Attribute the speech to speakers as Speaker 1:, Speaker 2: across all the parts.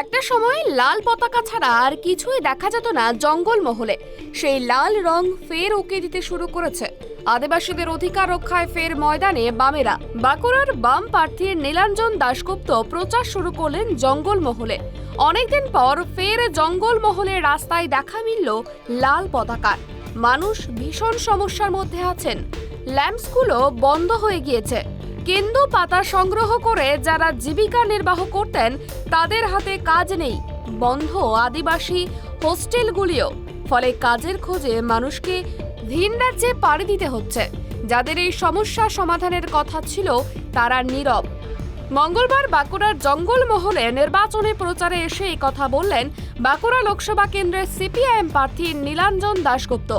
Speaker 1: একটা সময় লাল পতাকা ছাড়া আর কিছুই দেখা যেত না জঙ্গল মহলে সেই লাল রং ফের উকে দিতে শুরু করেছে। আদিবাসীদের অধিকার রক্ষায় ফের ময়দানে বামেরা। বাঁকুড়ার বাম প্রার্থী নীলাঞ্জন দাশগুপ্ত প্রচার শুরু করলেন জঙ্গল মহলে অনেকদিন পর ফের জঙ্গল মহলে রাস্তায় দেখা মিলল লাল পতাকার। মানুষ ভীষণ সমস্যার মধ্যে আছেন। ল্যাম্পসগুলো বন্ধ হয়ে গিয়েছে। কেন্দু পাতা সংগ্রহ করে যারা জীবিকা নির্বাহ করতেন, তাদের হাতে কাজ নেই। বন্ধ আদিবাসী হোস্টেলগুলিও। ফলে কাজের খোঁজে মানুষকে ভিন রাজ্যে পাড়ি দিতে হচ্ছে। যাদের এই সমস্যা সমাধানের কথা ছিল, তারা নীরব। মঙ্গলবার বাঁকুড়ার জঙ্গল মহলে নির্বাচনী প্রচারে এসে এই কথা বললেন বাঁকুড়া লোকসভা কেন্দ্রের সিপিআইএম প্রার্থী নীলাঞ্জন দাশগুপ্ত।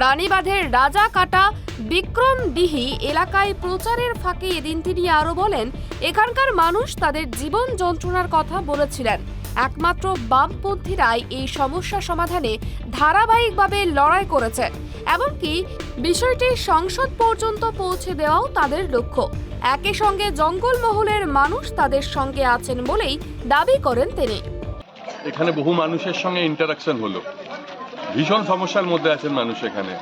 Speaker 1: রানীবাঁধের রাজা কাটা বিক্রম ডিহি এলাকায় প্রচারের ফাঁকে এদিন তিনি আরও বলেন, এখানকার মানুষ তাদের জীবন যন্ত্রণার কথা বলেছিলেন। একমাত্র বামপন্থীরাই এই সমস্যা সমাধানে ধারাবাহিকভাবে লড়াই করেছে। এমনকি বিষয়টি সংসদ পর্যন্ত পৌঁছে দেওয়াও তাদের লক্ষ্য। একই সঙ্গে জঙ্গল মহলের মানুষ তাদের সঙ্গে আছেন বলেই দাবি করেন তিনি।
Speaker 2: এখানে বহু মানুষের সঙ্গে ইন্টারাকশন হলো। ভীষণ সমস্যার মধ্যে আছেন মানুষ এখানে।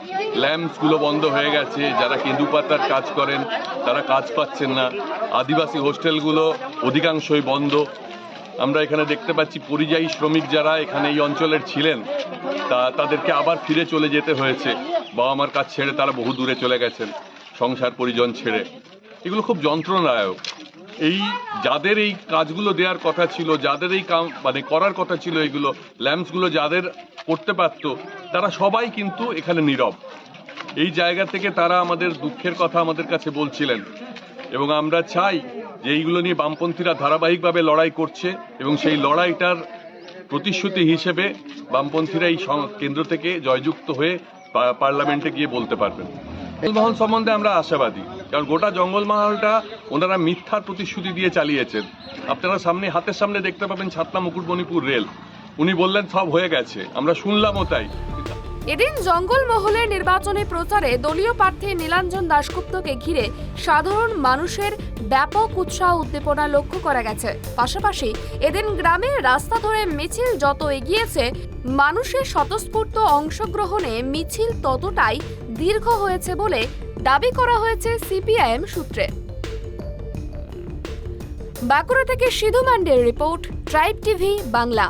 Speaker 2: ল্যাম্পসগুলো বন্ধ হয়ে গেছে, যারা কেঁদু পাতার কাজ করেন, তারা কাজ পাচ্ছেন না। আদিবাসী হোস্টেলগুলো অধিকাংশই বন্ধ। আমরা এখানে দেখতে পাচ্ছি পরিযায়ী শ্রমিক যারা এখানে এই অঞ্চলের ছিলেন, তা তাদেরকে আবার ফিরে চলে যেতে হয়েছে। বাবা মার কাজ ছেড়ে তারা বহু দূরে চলে গেছেন, সংসার পরিজন ছেড়ে। এগুলো খুব যন্ত্রণাদায়ক। এই যাদের এই কাজগুলো দেওয়ার কথা ছিল, যাদের এই কাম মানে করার কথা ছিল এইগুলো ল্যাম্পসগুলো যাদের করতে পারত, তারা সবাই কিন্তু এখানে নীরব। এই জায়গা থেকে তারা আমাদের দুঃখের কথা আমাদের কাছে বলছিলেন। এবং আমরা চাই যে এইগুলো নিয়ে বামপন্থীরা ধারাবাহিকভাবে লড়াই করছে এবং সেই লড়াইটার প্রতিশ্রুতি হিসেবে বামপন্থীরা এই কেন্দ্র থেকে জয়যুক্ত হয়ে পার্লামেন্টে গিয়ে বলতে পারবেন। জঙ্গলমহল সম্বন্ধে আমরা আশাবাদী। কারণ গোটা জঙ্গলমহলটা ওনারা মিথ্যার প্রতিশ্রুতি দিয়ে চালিয়েছেন। আপনারা সামনে, হাতের সামনে দেখতে পাবেন ছাতনা মুকুটমণিপুর রেল। উনি বললেন, সব হয়ে গেছে। আমরা শুনলামও তাই।
Speaker 1: এদিন জঙ্গল মহলের নির্বাচনী প্রচারে দলীয় প্রার্থী নীলাঞ্জন দাশগুপ্তকে ঘিরে সাধারণ মানুষের ব্যাপক উৎসাহ উদ্দীপনা লক্ষ্য করা গেছে। পাশাপাশি এদিন গ্রামের রাস্তা ধরে মিছিল যত এগিয়েছে মানুষের স্বতঃস্ফূর্ত অংশগ্রহণে মিছিল ততটাই দীর্ঘ হয়েছে বলে দাবি করা হয়েছে সিপিআইএম সূত্রে। বাঁকুড়া থেকে সিধু মান্ডের রিপোর্ট, ট্রাইব টিভি, বাংলা।